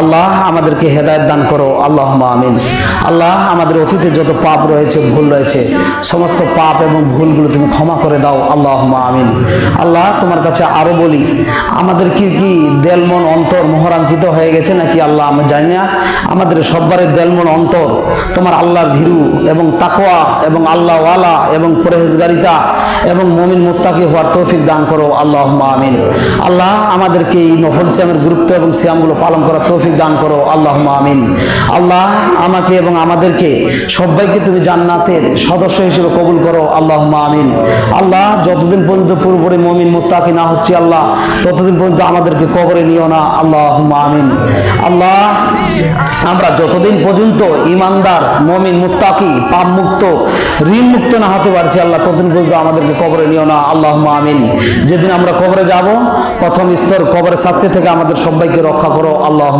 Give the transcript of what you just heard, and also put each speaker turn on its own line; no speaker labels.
আল্লাহ আমাদেরকে হেদায়ত দান করো আল্লাহ আমিন। আল্লাহ আমাদের অতীতে যত পাপ রয়েছে, ভুল রয়েছে, সমস্ত পাপ এবং ভুলগুলো তুমি ক্ষমা করে দাও আল্লাহ আমিন। আল্লাহ তোমার কাছে আরও বলি, আমাদের কি কি দেলমন অন্তর মোহরাঙ্কিত হয়ে গেছে নাকি আল্লাহ আমি জানি না। আমাদের সব্বারের দেলমন অন্তর তোমার আল্লাহর ভীরু এবং তাকোয়া এবং আল্লাহ ওয়ালা এবং পরেহেজগারিতা এবং মমিন মুত্তাকি হওয়ার তৌফিক দান করো আল্লাহ আমিন। আল্লাহ আমাদেরকে এই নফল শ্যামের গুরুত্ব এবং শ্যামগুলো পালন করার তৌফিক দান করো আল্লাহ আমিন। আল্লাহ আমাকে এবং আমাদেরকে সবাইকে তুমি জান্নাতের সদস্য হিসেবে কবুল করো আল্লাহ আমিন। আল্লাহ, যতদিন পর্যন্ত পুরোপুরি মমিন, মুত্তাকি না হচ্ছে আল্লাহ, ততদিন পর্যন্ত আমাদেরকে কবরে নিও না আল্লাহ আমিন। আল্লাহ, আমরা যতদিন পর্যন্ত ইমানদার, মমিন, মুত্তাকি পাপ মুক্ত ঋণ মুক্ত না হতে পারছি আল্লাহ, ততদিন পর্যন্ত আমাদেরকে কবরে নিও না আল্লাহ আমিন। যেদিন আমরা কবরে যাব, প্রথম স্তর কবরের শাস্তি থেকে আমাদের সবাইকে রক্ষা করো আল্লাহ